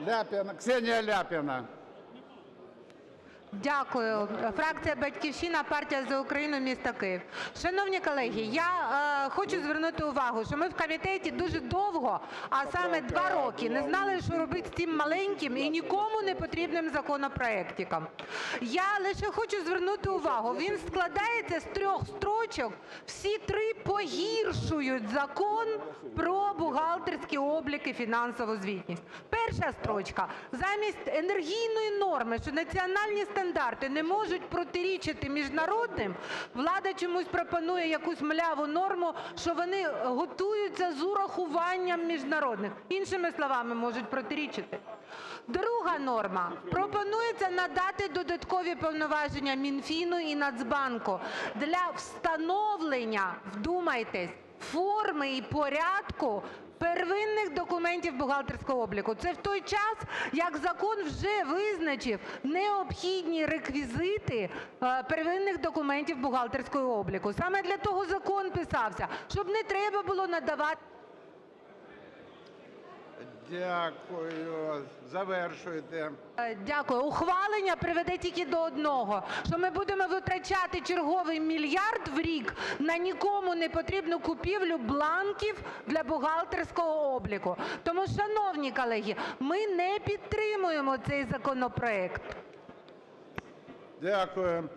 Ляпіна, Ксенія Ляпіна. Дякую. Фракція "Батьківщина", партія "За Україну", місто Київ. Шановні колеги, я е, хочу звернути увагу, що ми в комітеті дуже довго, а саме два роки, не знали, що робити з цим маленьким і нікому не потрібним законопроектиком. Я лише хочу звернути увагу, він складається з трьох строчок, всі три погіршують Закон про бухгалтерський облік і фінансову звітність. Перша строчка. Замість енергійної норми, що національні стандарти не можуть протирічити міжнародним, влада чомусь пропонує якусь мляву норму, що вони готуються з урахуванням міжнародних. Іншими словами, можуть протирічити. Друга норма. Пропонується надати додаткові повноваження Мінфіну і Нацбанку для встановлення, вдумайтесь, форми і порядку первинних документів бухгалтерського обліку. Це в той час, як закон вже визначив необхідні реквізити е, первинних документів бухгалтерського обліку. Саме для того закон писався, щоб не треба було надавати Дякую. Завершуйте. Е, Дякую. Ухвалення приведе тільки до одного, що ми будемо витрачати черговий мільярд в рік на нікому не потрібну купівлю бланків для бухгалтерського обліку. Тому, шановні колеги, ми не підтримуємо цей законопроект. Дякую.